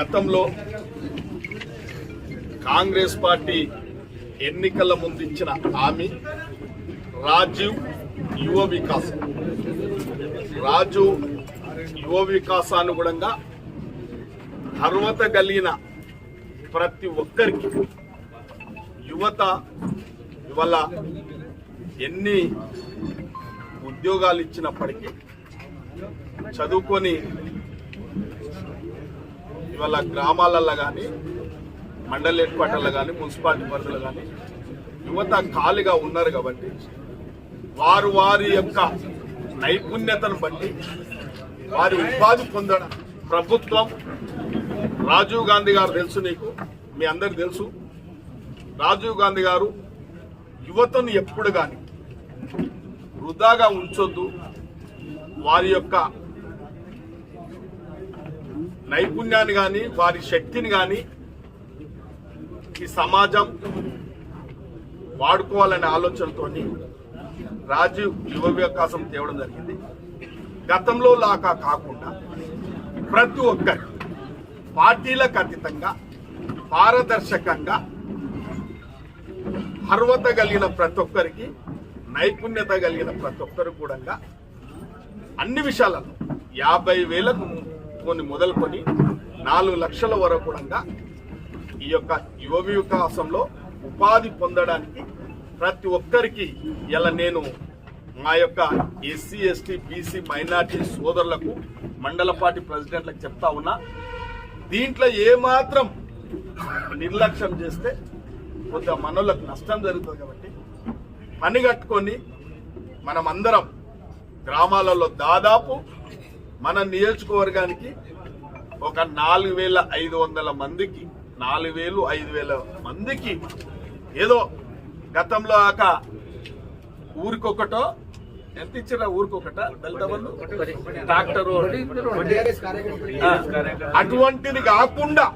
గతంలో కాంగ్రెస్ పార్టీ ఎన్నికల ముందు ఇచ్చిన హామీ రాజీవ్ యువ వికాస్. రాజు యువ వికాసానుగుణంగా అర్హత కలిగిన ప్రతి ఒక్కరికి యువత ఇవాళ ఎన్ని ఉద్యోగాలు ఇచ్చినప్పటికీ చదువుకొని ఇవాళ గ్రామాలలో కానీ మండల హెడ్ క్వార్టర్లో కానీ మున్సిపాలిటీ పరిధిలో కానీ యువత ఖాళీగా ఉన్నారు కాబట్టి వారు వారి యొక్క నైపుణ్యతను బట్టి వారి ఉపాధి పొందడం ప్రభుత్వం రాజీవ్ గాంధీ గారు తెలుసు నీకు మీ అందరికి తెలుసు. రాజీవ్ గాంధీ గారు యువతను ఎప్పుడు కానీ వృధాగా ఉంచొద్దు. వారి యొక్క నైపుణ్యాన్ని కానీ వారి శక్తిని కానీ ఈ సమాజం వాడుకోవాలనే ఆలోచనతోని రాజీవ్ యువ వికాసం తేవడం జరిగింది. గతంలో లాగా కాకుండా ప్రతి ఒక్కరి పార్టీలకు అతీతంగా పారదర్శకంగా అర్హత కలిగిన ప్రతి ఒక్కరికి నైపుణ్యత కలిగిన ప్రతి ఒక్కరు కూడా అన్ని విషయాలలో యాభై వేలకు పెట్టుకొని మొదలుకొని నాలుగు లక్షల వరకు కూడా ఈ యొక్క యువ వికాసంలో ఉపాధి పొందడానికి ప్రతి ఒక్కరికి ఇలా నేను మా యొక్క ఎస్సీ ఎస్టీ బీసీ మైనార్టీ సోదరులకు మండల పార్టీ ప్రెసిడెంట్లకు చెప్తా ఉన్నా దీంట్లో ఏమాత్రం నిర్లక్ష్యం చేస్తే కొంత మనోళ్ళకు నష్టం జరుగుతుంది కాబట్టి పని కట్టుకొని మనమందరం గ్రామాలలో దాదాపు మన నియోజకవర్గానికి ఒక నాలుగు వేల ఐదు వందల మందికి నాలుగు వేలు ఐదు వేల మందికి ఏదో గతంలో ఆక ఊరికొకటో ఎంత ఇచ్చారా ఊరికొకట? దళిత ట్రాక్టర్. అటువంటిది కాకుండా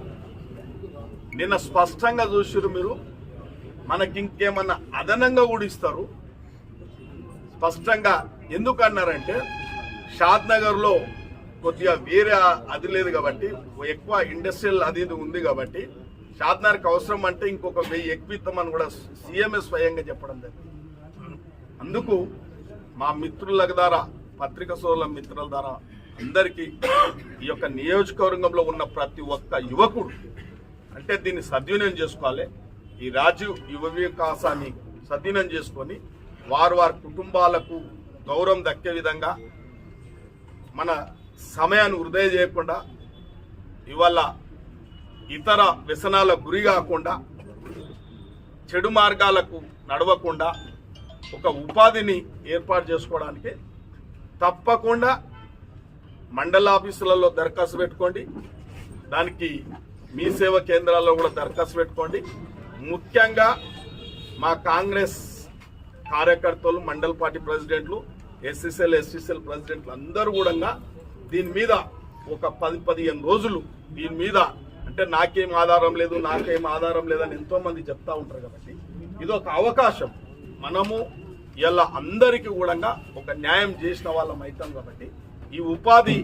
నిన్న స్పష్టంగా చూసిరు మీరు మనకి ఇంకేమన్నా అదనంగా కూడా ఇస్తారు. స్పష్టంగా ఎందుకన్నారంటే షాద్ నగర్లో కొద్దిగా వేరే అది లేదు కాబట్టి ఎక్కువ ఇండస్ట్రియల్ అది ఇది ఉంది కాబట్టి షాద్నార్కి అవసరం అంటే ఇంకొక వెయ్యి ఎక్కువ కూడా సీఎంఏ స్వయంగా చెప్పడం జరిగింది. అందుకు మా మిత్రుల ద్వారా పత్రిక సోదరుల మిత్రుల ద్వారా అందరికీ ఈ యొక్క నియోజకవర్గంలో ఉన్న ప్రతి ఒక్క యువకుడు అంటే దీన్ని సద్వినియోగం చేసుకోవాలి. ఈ రాజీవ్ యువ వికాసాన్ని సద్వినియోగం చేసుకొని వారు వారి కుటుంబాలకు గౌరవం దక్కే విధంగా మన సమయాన్ని వృధా చేయకుండా ఇవాళ ఇతర వ్యసనాలకు గురి కాకుండా చెడు మార్గాలకు నడవకుండా ఒక ఉపాధిని ఏర్పాటు చేసుకోవడానికి తప్పకుండా మండల ఆఫీసులలో దరఖాస్తు పెట్టుకోండి. దానికి మీ సేవ కేంద్రాల్లో కూడా దరఖాస్తు పెట్టుకోండి. ముఖ్యంగా మా కాంగ్రెస్ కార్యకర్తలు మండల పార్టీ ప్రెసిడెంట్లు ఎస్ఎస్ఎల్ ఎస్ఎస్ఎల్ ప్రెసిడెంట్లు అందరూ కూడా దీని మీద ఒక పది పదిహేను రోజులు దీని మీద అంటే నాకేం ఆధారం లేదు నాకేం ఆధారం లేదని ఎంతో మంది చెప్తా ఉంటారు కాబట్టి ఇది ఒక అవకాశం. మనము ఇలా అందరికీ కూడా ఒక న్యాయం చేసిన వాళ్ళం అవుతాం కాబట్టి ఈ ఉపాధి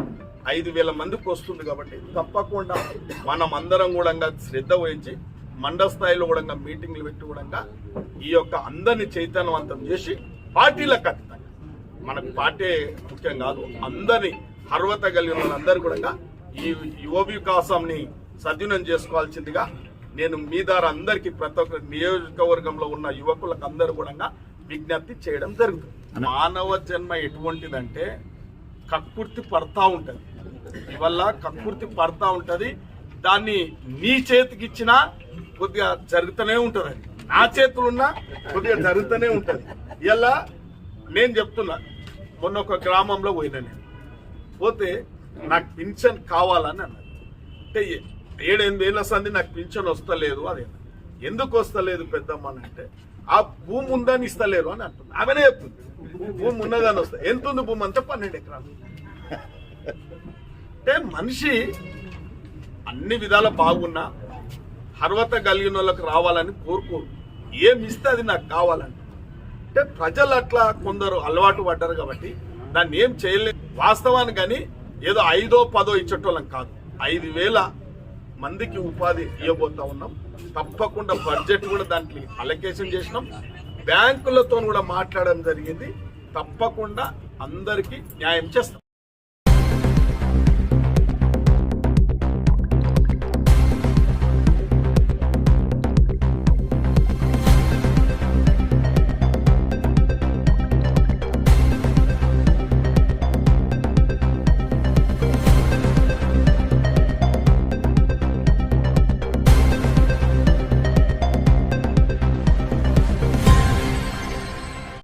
ఐదు వేల మందికి వస్తుంది కాబట్టి తప్పకుండా మనం అందరం కూడా శ్రద్ధ వహించి మండల స్థాయిలో కూడా మీటింగ్లు పెట్టి కూడా ఈ యొక్క అందరిని చైతన్యవంతం చేసి పార్టీలకు ఖచ్చితంగా మనకు పార్టీ ముఖ్యం కాదు అందరినీ అర్హత కలిగిన వాళ్ళందరూ కూడా ఈ యువ వికాసాన్ని సద్వినియోగం చేసుకోవాల్సిందిగా నేను మీ ద్వారా అందరికీ ప్రతి ఒక్క నియోజకవర్గంలో ఉన్న యువకులకు అందరూ కూడా విజ్ఞప్తి చేయడం జరుగుతుంది. మానవ జన్మ ఎటువంటిదంటే కక్కుర్తి పడతా ఉంటది. ఇవల్ల కక్కుర్తి పడతా ఉంటది. దాన్ని నీ చేతికి ఇచ్చినా కొద్దిగా జరుగుతూనే ఉంటది. నా చేతులున్నా కొద్దిగా జరుగుతూనే ఉంటది. ఇలా నేను చెప్తున్నా. మొన్న ఒక గ్రామంలో పోయినా నేను. పోతే నాకు పింఛన్ కావాలని అన్నది అంటే ఏ- ఏడెనిమిది సంది నాకు పింఛన్ వస్తలేదు అది ఎందుకు వస్తలేదు పెద్దమ్మ అని అంటే ఆ భూమి ఉందని ఇస్తలేరు అని అంటుంది ఆమెనే చెప్తుంది. భూమి ఉన్నదని వస్తా ఎంత ఉంది భూమి అంతా? పన్నెండు ఎకరాలు. అంటే మనిషి అన్ని విధాల బాగున్నా హర్వత కలిగిన వాళ్ళకి రావాలని కోరుకోరు. ఏమి ఇస్తే అది నాకు కావాలని అంటే ప్రజలు అట్లా కొందరు అలవాటు పడ్డారు కాబట్టి దాన్ని ఏం చేయలేదు. వాస్తవాన్ని కానీ ఏదో ఐదో పదో ఇచ్చేటోళ్ళం కాదు. ఐదు వేల మందికి ఉపాధి ఇవ్వబోతా ఉన్నాం. తప్పకుండా బడ్జెట్ కూడా దాంట్లో అలొకేషన్ చేసినాం. బ్యాంకులతో కూడా మాట్లాడడం జరిగింది. తప్పకుండా అందరికీ న్యాయం చేస్తాం.